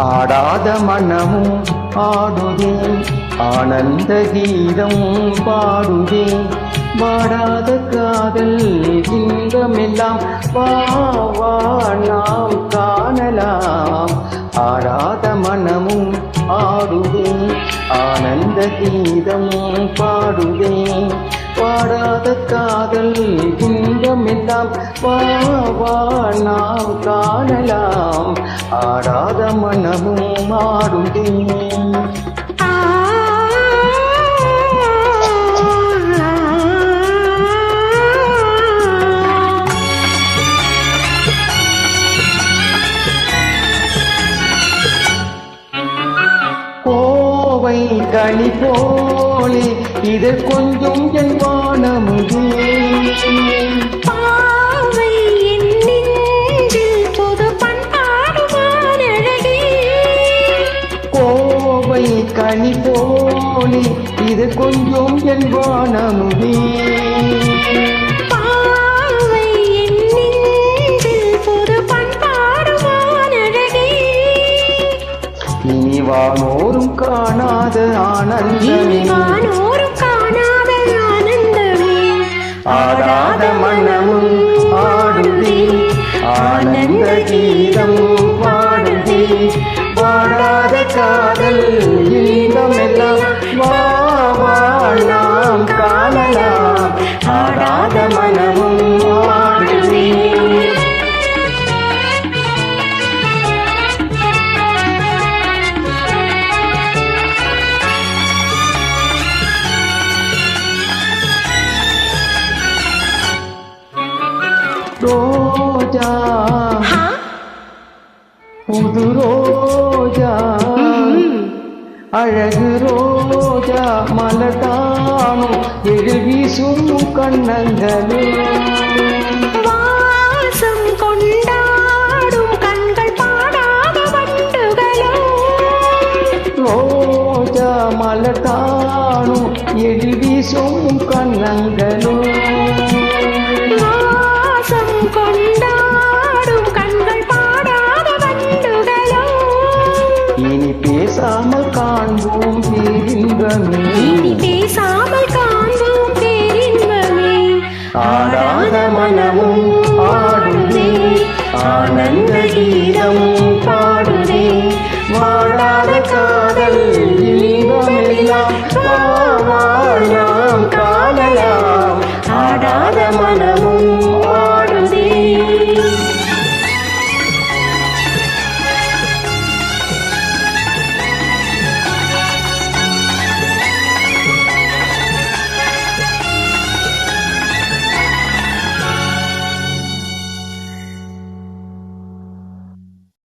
ஆடாத மனமும் ஆடுதே. ஆனந்த கீதம் பாடுதே. வாடாத காதல் இன்பமெல்லாம் வா வா நாம் காணலாம். ஆடாத மனமும் ஆடுதே. ஆனந்த கீதம் பாடுதே. பாடாத காதல் இன்பமெல்லாம். வா நாம் காணலாம். ஆடாத மனமும் ஆடுதே கோவை கனி போலே இது கொஞ்சம் என் வானமுதே. கோவை கனி போலே இது கொஞ்சம் என் வானமுதே. இனி வானோரும் காணாத ஆனந்தமே. இனிவானோரும் காணாத ஆனந்தமே. ஆடாத மனமும் ஆடுதே. ஆனந்த கீதம் ரோஜா? புது ரோஜா. அழகு ரோஜா. மலர்தானும் எழில் வீசும் கண்ணங்களே. வாசம் கொண்டாடும் கண்கள் பாடாத வண்டுகளோ. ரோஜா மலர்தானும் எழில் வீசும் கண்ணங்களோ. காண்போம் பேரின்பமே. பேசாமல் காண்போம் பேரின்பமே. ஆடாத மனமும் ஆடுதே ஆனந்த கீதம் பாடுதே. வாழாத காதல் இனிதமெல்லாம் காணலாம் ஆடாத மனம்